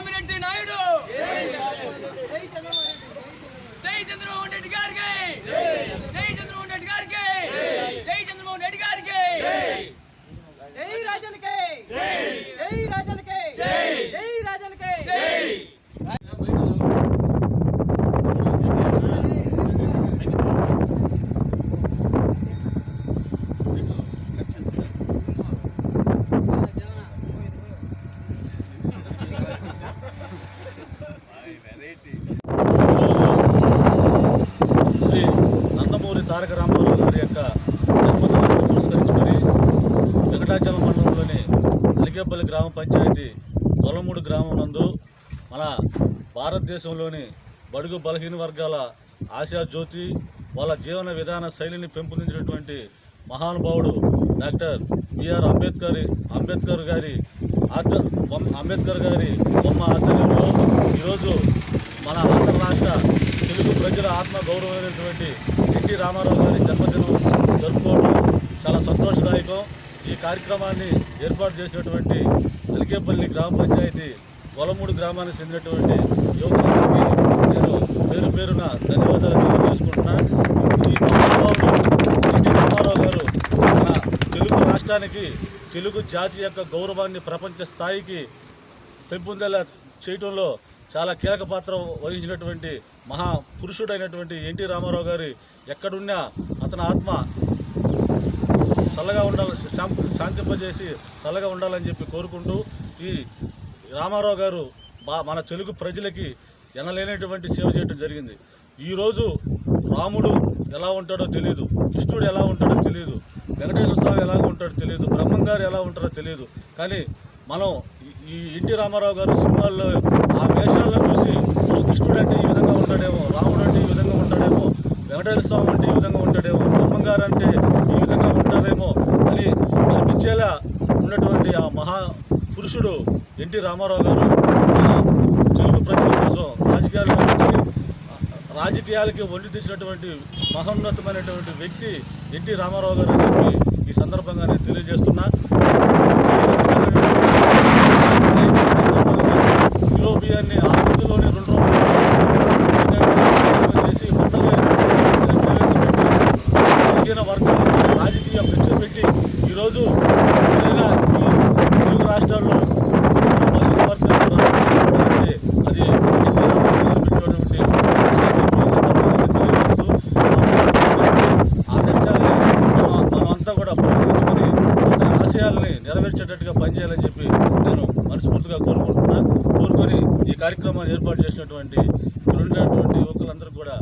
జై నాయుడు! జై చంద్రబాబు రెడ్డి గారికి! జై చంద్రబాబు రెడ్డి గారికి! జై చంద్రబాబు రెడ్డి గారికి! జై రాజన్కే! జై రాజన్కే! జై రాజన్కే! జై తారక రామారావు గారి యొక్క జన్మదినాన్ని పురస్కరించుకొని వెంకటాచలం మండలంలోని అలికేపల్లి గ్రామ పంచాయతీ పొలమూడు గ్రామం నందు మన భారతదేశంలోని బడుగు బలహీన వర్గాల ఆశా జ్యోతి వాళ్ళ జీవన విధాన శైలిని పెంపొందించినటువంటి మహానుభావుడు డాక్టర్ బిఆర్ అంబేద్కర్ అంబేద్కర్ గారి ఆధ్ర అంబేద్కర్ గారి బొమ్మ ఆధ్వర్యంలో ఈరోజు మన ఆంధ్ర రాష్ట్ర ప్రజల ఆత్మ గౌరవమైనటువంటి ఎన్టీ రామారావు గారి జన్మదినం జరుపుకోవడం చాలా సంతోషదాయకం. ఈ కార్యక్రమాన్ని ఏర్పాటు చేసినటువంటి అలికేపల్లి గ్రామ పంచాయతీ గొలమూడు గ్రామానికి చెందినటువంటి యువకులందరికీ నేను పేరు పేరున ధన్యవాదాలు తెలియజేసుకుంటున్నాను ఈ ఎన్టీ రామారావు గారు మన తెలుగు రాష్ట్రానికి తెలుగు జాతి యొక్క గౌరవాన్ని ప్రపంచ స్థాయికి పెంపొందేలా చేయటంలో చాలా కీలక పాత్ర వహించినటువంటి మహా పురుషుడైనటువంటి ఎన్టీ రామారావు గారి ఎక్కడున్నా అతని ఆత్మ చల్లగా ఉండాలి శాం- శాంతింపజేసి చల్లగా ఉండాలని చెప్పి కోరుకుంటూ ఈ రామారావు గారు బా మన తెలుగు ప్రజలకి ఎనలేనటువంటి సేవ చేయడం జరిగింది. ఈరోజు రాముడు ఎలా ఉంటాడో తెలియదు కృష్ణుడు ఎలా ఉంటాడో తెలియదు వెంకటేశ్వర స్వామి ఎలా ఉంటాడో తెలియదు బ్రహ్మం గారు ఎలా ఉంటారో తెలియదు కానీ మనం ఈ- ఎన్టీ రామారావు గారు సినిమాల్లో ఆ వేషాలను చూసి కృష్ణుడు అంటే ఈ విధంగా ఉంటాడేమో రాముడు అంటే ఈ విధంగా ఉంటాడేమో వెంకటేశ్వర స్వామి అంటే ఈ విధంగా ఉంటాడేమో బ్రహ్మం గారు అంటే ఈ విధంగా ఉంటారేమో అని అనిపించేలా ఉన్నటువంటి ఆ మహా పురుషుడు ఎన్టీ రామారావు గారు తెలుగు ప్రజల కోసం రాజకీయాల్లో రాజకీయాలకి ఒళ్ళు తీసినటువంటి మహోన్నతమైనటువంటి వ్యక్తి ఎన్టీ రామారావు గారు అని చెప్పి ఈ సందర్భంగా నేను తెలియజేస్తున్నా. గారిని ఆ రోజులోనే రెండు రోజులు చేసి మొత్తమే ప్రవేశపెట్టి వర్గాలను రాజకీయ భిక్ష పెట్టి ఈరోజు ఏదైనా తెలుగు రాష్ట్రాల్లో అది ఎన్టీ మనమంతా కూడా ప్రవర్తించుకొని ఆశయాల్ని నెరవేర్చేటట్టుగా పనిచేయాలని ఈ కార్యక్రమాన్ని ఏర్పాటు చేసినటువంటి ఇక్కడ ఉన్నటువంటి యువకులందరూ కూడా